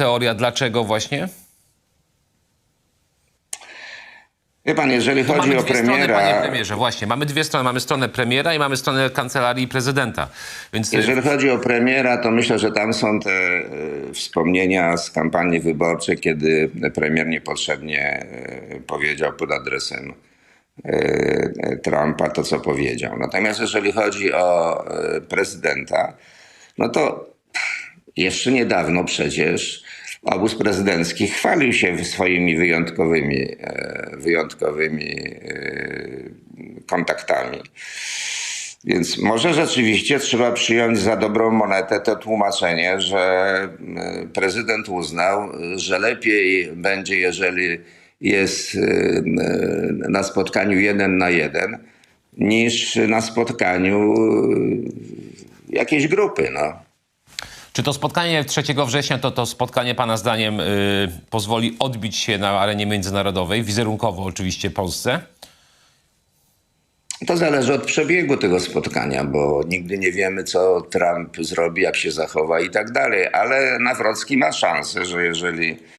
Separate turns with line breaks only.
teoria, dlaczego właśnie?
Wie pan, jeżeli chodzi
mamy
o
dwie strony,
premiera,
panie premierze, właśnie. Mamy dwie strony. Mamy stronę premiera i mamy stronę kancelarii prezydenta. Więc
jeżeli chodzi o premiera, to myślę, że tam są te e, wspomnienia z kampanii wyborczej, kiedy premier niepotrzebnie e, powiedział pod adresem Trumpa to, co powiedział. Natomiast jeżeli chodzi o prezydenta, no to jeszcze niedawno przecież obóz prezydencki chwalił się swoimi wyjątkowymi, e, wyjątkowymi e, kontaktami. Więc może rzeczywiście trzeba przyjąć za dobrą monetę to tłumaczenie, że e, prezydent uznał, że lepiej będzie, jeżeli jest na spotkaniu jeden na jeden, niż na spotkaniu jakiejś grupy. No.
Czy to spotkanie 3 września, to to spotkanie pana zdaniem y, pozwoli odbić się na arenie międzynarodowej, wizerunkowo oczywiście Polsce?
To zależy od przebiegu tego spotkania, bo nigdy nie wiemy, co Trump zrobi, jak się zachowa i tak dalej. Ale Nawrocki ma szansę, że jeżeli